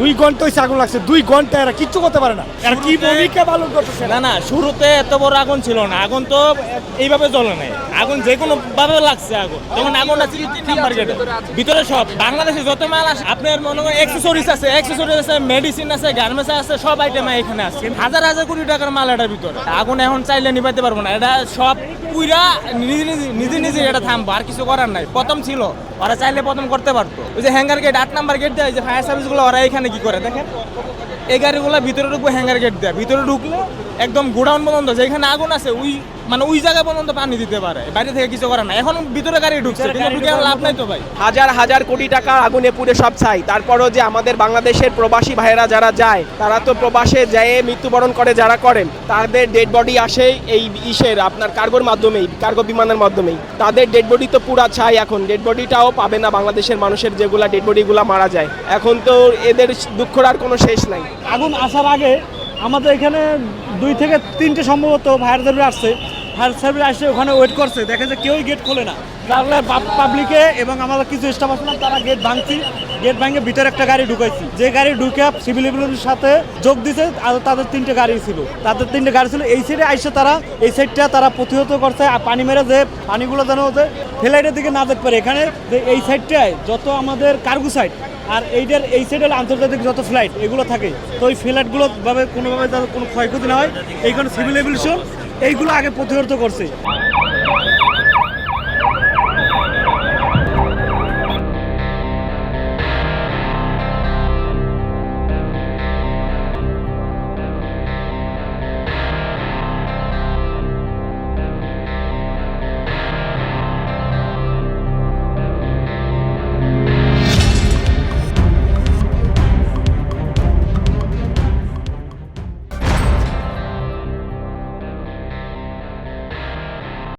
দুই ঘণ্টা হয়েছে আগুন লাগছে দুই ঘণ্টা এরা কিচ্ছু করতে পারে না। আর কি ভূমিকা পালন করতেছে? না না শুরুতে এত বড় আগুন ছিল না আগুন তো এইভাবে জ্বলে নাই। আগুন যে কোনো ভাবে লাগছে আগুন। যেমন আগুন আছে নাম্বার গেটে ভিতরে সব বাংলাদেশে যত মাল আছে আপনার মনে করেন অ্যাক্সেসরিজ আছে অ্যাক্সেসরিজ আছে মেডিসিন আছে গার্মেন্টস আছে সব আইটেম এখানে আছে। হাজার হাজার কোটি টাকার মাল এটার ভিতরে। আগুন এখন চাইলে নিভাইতে পারব না এটা সব পুইরা নিজে নিজে নিজে নিজে এটা থামবো আর কিছু করার নাই। প্রথম ছিল ওরা চাইলে প্রথম করতে পারতো। ওই যে হ্যাঙ্গার গেট আট নাম্বার গেট দেয় যে ফায়ার সার্ভিসগুলো ওরা এখানে কি করে দেখেন? এই গাড়িগুলো ভিতরে ঢুকবো হ্যাঙ্গার গেট দেয়। ভিতরে ঢুকলে একদম গোডাউন পর্যন্ত, যেখানে আগুন আছে, ওই মানে ওই জায়গা পর্যন্ত পানি দিতে পারে বাইরে থেকে কিছু করে না। এখন ভিতরে গাড়ি ঢুকছে কিন্তু ঢুকে লাভ নাই তো ভাই। হাজার হাজার কোটি টাকা আগুনে পুড়ে সব ছাই। তারপরও যে আমাদের বাংলাদেশের প্রবাসী ভাইয়েরা যারা যায় তারা তো প্রবাসে যেয়ে মৃত্যুবরণ করে যারা করেন তাদের ডেড বডি আসে এই ইসের আপনার কার্গোর মাধ্যমেই কার্গো বিমানের মাধ্যমেই। তাদের ডেড বডি তো পুরা ছাই এখন। ডেড বডিটাও পাবে না বাংলাদেশের মানুষের যেগুলা ডেড বডিগুলা মারা যায়। এখন তো এদের দুঃখর আর কোনো শেষ নাই। আগুন আসার আগে আমাদের এখানে দুই থেকে তিনটে সম্ভবত ফায়ার আসছে। ফায়ার সার্ভিস আসছে ওখানে ওয়েট করছে। দেখে যে কেউই গেট খোলে না। তাহলে পাবলিকে এবং আমাদের কিছু স্টাফ আসলাম তারা গেট ভাঙছি। গেট ভাঙে ভিতরে একটা গাড়ি ঢুকাইছি। যে গাড়ি ঢুকে সিভিল এভিলের সাথে যোগ দিছে, আর তাদের তিনটে গাড়ি ছিল। তাদের তিনটে গাড়ি ছিল। এই সাইডে আইসে তারা, এই সাইডটা তারা প্রতিহত করছে, আর পানি মেরে যে পানিগুলো যেন যে ফ্লাইটের দিকে না যেতে পারে। এখানে যে এই সাইডটায় যত আমাদের কার্গো সাইড আর এইটার, এই সাইডে হলো আন্তর্জাতিক যত ফ্লাইট এগুলো থাকে। তো ওই ফ্লাইটগুলো ভাবে কোনোভাবে কোনো ক্ষয়ক্ষতি না হয়। এইখানে সিভিল এভিলেশন এইগুলো আগে প্রতিহত করছে।